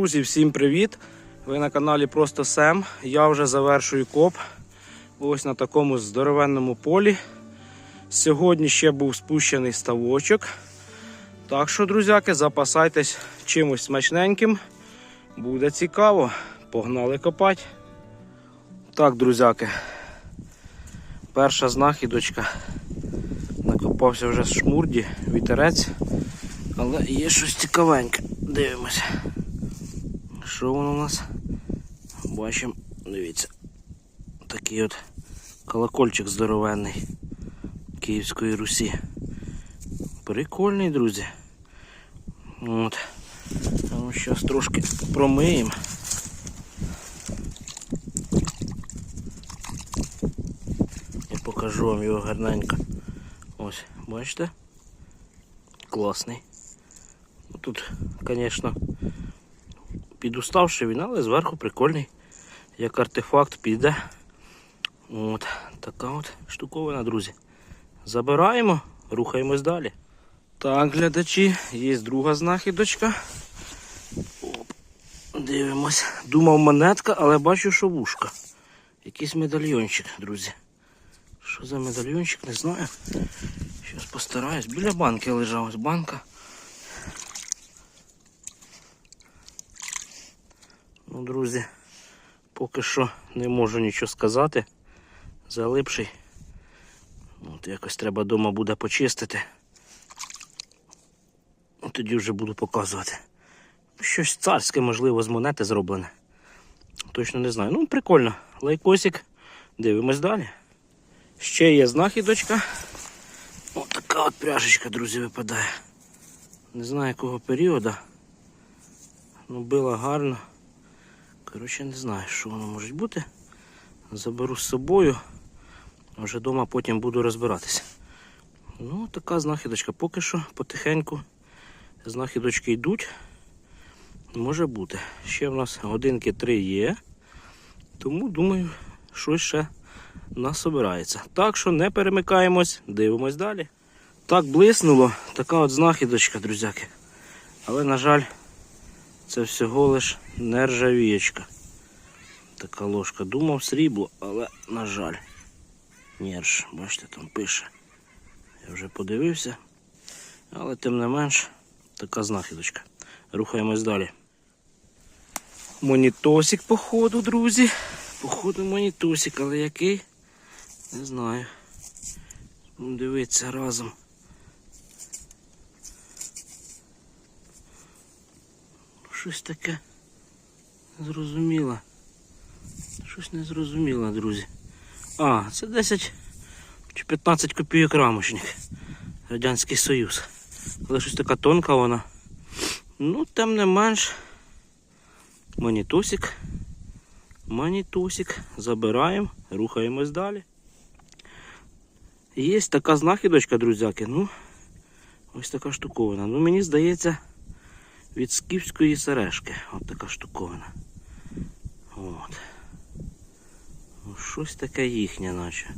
Друзі, всім привіт! Ви на каналі Просто Сем. Я вже завершую коп. Ось на такому здоровенному полі. Сьогодні ще був спущений ставочок. Так що, друзяки, запасайтесь чимось смачненьким. Буде цікаво. Погнали копати. Так, друзяки. Перша знахідочка. Накопався вже з шмурді, вітерець. Але є щось цікавеньке. Дивимося. Що воно у нас? Бачимо, дивіться. Такий от колокольчик здоровенний Київської Русі. Прикольний, друзі. От. Ну, зараз трошки промиємо. Я покажу вам його гарненько. Ось, бачите? Класний. Тут, звісно, підуставший він, але зверху прикольний. Як артефакт піде. От, така от штуковина, друзі. Забираємо, рухаємось далі. Так, глядачі, є друга знахідочка. Оп, дивимось. Думав монетка, але бачу, що вушка. Якийсь медальйончик, друзі. Що за медальйончик, не знаю. Зараз постараюсь. Біля банки лежав ось банка. Ну, друзі, поки що не можу нічого сказати. Залипший. От якось треба вдома буде почистити. Тоді вже буду показувати. Щось царське, можливо, з монети зроблене. Точно не знаю. Ну, прикольно. Лайкосик. Дивимось далі. Ще є знахідочка. Ось така от пряжечка, друзі, випадає. Не знаю якого періоду. Ну, била гарно. Коротше, не знаю, що воно може бути. Заберу з собою. Вже вдома потім буду розбиратися. Ну, така знахідочка. Поки що потихеньку знахідочки йдуть. Може бути. Ще в нас годинки три є. Тому думаю, щось ще насобирається. Так що не перемикаємось, дивимось далі. Так блиснуло, така от знахідочка, друзяки. Але, на жаль, це всього лиш нержавієчка. Така ложка. Думав срібло, але, на жаль, нерж. Бачите, там пише. Я вже подивився. Але тим не менш, така знахідочка. Рухаємось далі. Монітосик, походу, друзі. Походу монітосик, але який? Не знаю. Будемо дивитися разом. Щось таке зрозуміло. Щось не зрозуміло, друзі. А, це 10 чи 15 копійок рамочник. Радянський Союз. Але щось така тонка вона. Ну, тим не менш. Монітосик. Монітосик. Забираємо, рухаємось далі. Є така знахідочка, друзяки. Ну, ось така штуковина. Ну, мені здається, від скіфської сережки. От така штуковина. От. Щось таке їхнє, наче.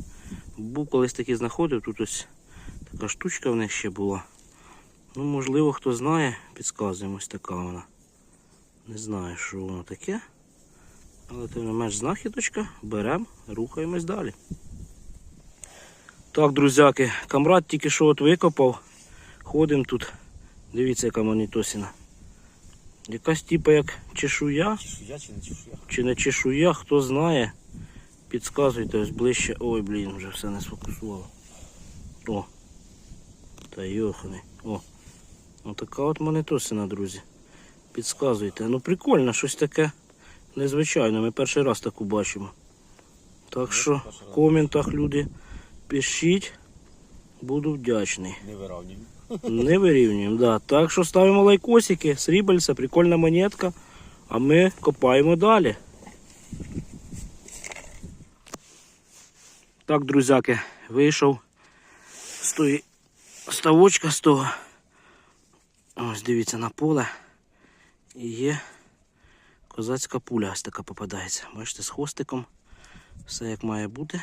Був колись такий знаходив, тут ось така штучка в них ще була. Ну, можливо, хто знає, підказуємо, ось така вона. Не знаю, що воно таке. Але тим не менш знахідочка, беремо, рухаємось далі. Так, друзяки, камрад тільки що от викопав. Ходимо тут. Дивіться, яка монітосіна. Якась типа як чешуя, Чешуя чи не чешуя? чи не чешуя, хто знає. Підказуйте ось ближче. Ой, блін, вже все не сфокусувало. О. Та йоханий. О. Отака от монетосина, друзі. Підказуйте. Ну прикольно, щось таке незвичайне. Ми перший раз таку бачимо. Так що в коментах люди пишіть. Буду вдячний. Не виравнюю. Не вирівнюємо, да. Так що ставимо лайкосики, срібельця, прикольна монетка. А ми копаємо далі. Так, друзяки, вийшов з тої ставочка з того. Ось дивіться на поле. І є козацька пуля ось така попадається. Бачите, з хвостиком. Все як має бути.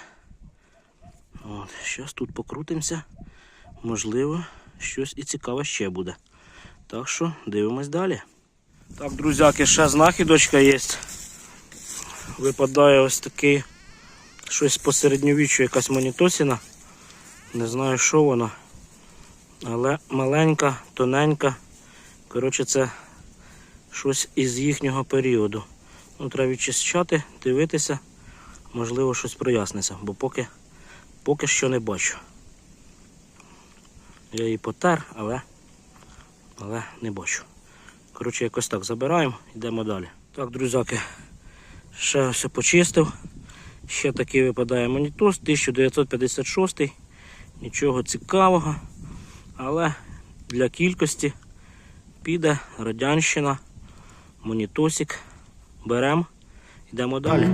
От, Зараз тут покрутимося. Можливо, щось і цікаве ще буде. Так що дивимось далі. Так, друзяки, ще знахідочка є. Випадає ось такий щось посередньовіччя, якась монітосіна. Не знаю, що вона. Але маленька, тоненька. Коротше, це щось із їхнього періоду. Ну, треба відчищати, дивитися, можливо, щось проясниться, бо поки, поки що не бачу. Я її потер, але, але не бачу. Коротше, якось так забираємо, йдемо далі. Так, друзяки, ще все почистив. Ще такий випадає монітос 1956. Нічого цікавого. Але для кількості піде радянщина, монітосик. Беремо, йдемо далі.